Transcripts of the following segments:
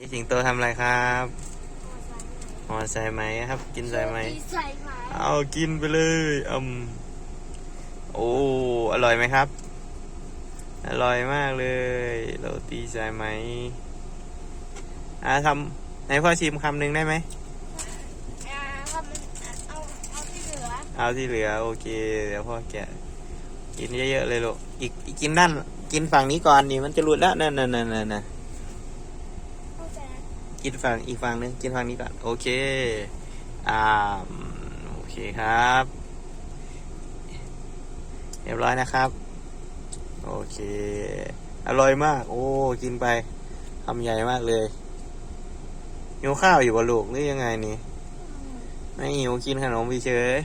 นี่สิงโตทำอะไรครับหอใส่ไหมครับ กินใส่ไหมใส่ไหมเอากินไปเลยอืมโอ้อร่อยไหมครับ อร่อยมากเลยโรตีใส่ไหมอ่าทำไหนพ่อชิมคำหนึ่งได้ไหมอ่าครับมันเอาเอาที่เหลือเอาที่เหลือโอเค เดี๋ยวพ่อแกะกินเยอะๆเลยลูกอีกอีกกินนั่นกินฝั่งนี้ก่อนนี่มันจะหลุดแล้วนั่นนั่นนั่นนั่นเข้าใจนะ กินฝั่งอีกฝั่งหนึงกินฝั่งนี้ก่อนโอเคอ่าโอเคครับ เรียบร้อยนะครับ โอเค อร่อยมาก โอ้กินไปคำใหญ่มากเลยหิวข้าวอยู่บ่ลูกหรือยังไงนี่ไม่หิวกินขนมเฉย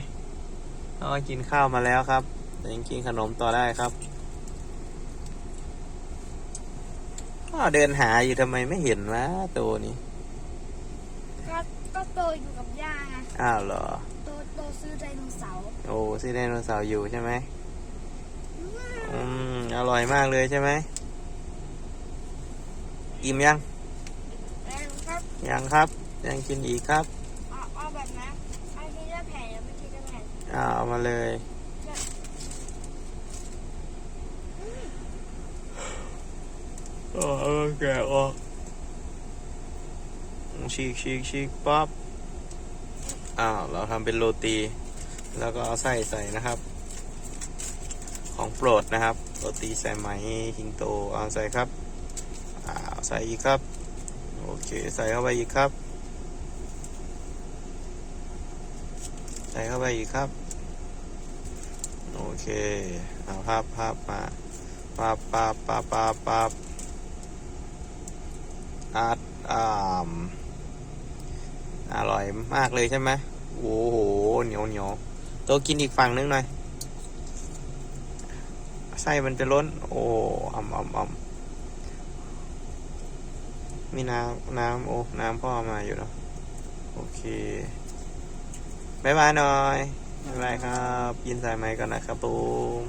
ๆก็กินข้าวมาแล้วครับแต่ยังกินขนมต่อได้ครับก็เดินหาอยู่ทำไมไม่เห็นวะตัวนี้ โตอยู่กับย่าไงอ้าวเหรอ โตโตซื้อไดโนเสาร์โอ้ซีไดโนเสาร์อยู่ใช่ไหมอืมอร่อยมากเลยใช่ไหมอิ่มยัง แล้วครับยังครับ ยังกินอีกครับเอาเอาแบบนั้นเอาที่ละแผ่นแล้วไม่ที่ละแผ่นอ้าวเอามาเลยโอ้แกะออกฉีกฉีกฉีกปั๊บ อ้าวเราทำเป็นโรตี แล้วก็เอาไส้ใส่นะครับ ของโปรดนะครับ โรตีใส่ไหมหิงโตเอาใส่ครับอ้าวใส่อีกครับ โอเคใส่เข้าไปอีกครับ ใส่เข้าไปอีกครับ โอเคเอาภาพภาพมาปับปับปับปับปับอัดอ่า อร่อยมากเลยใช่ไหมโอ้โหเหนียวเหนียวตัวกินอีกฝั่งนึงหน่อยไส้มันจะล้น โอ้อ่ำอ่ำอ่ำมีน้ำน้ำโอ้น้ำพ่อมาอยู่เนาะโอเคบายบายหน่อยบายบายครับ ยินสายไหมก่อนนะครับผม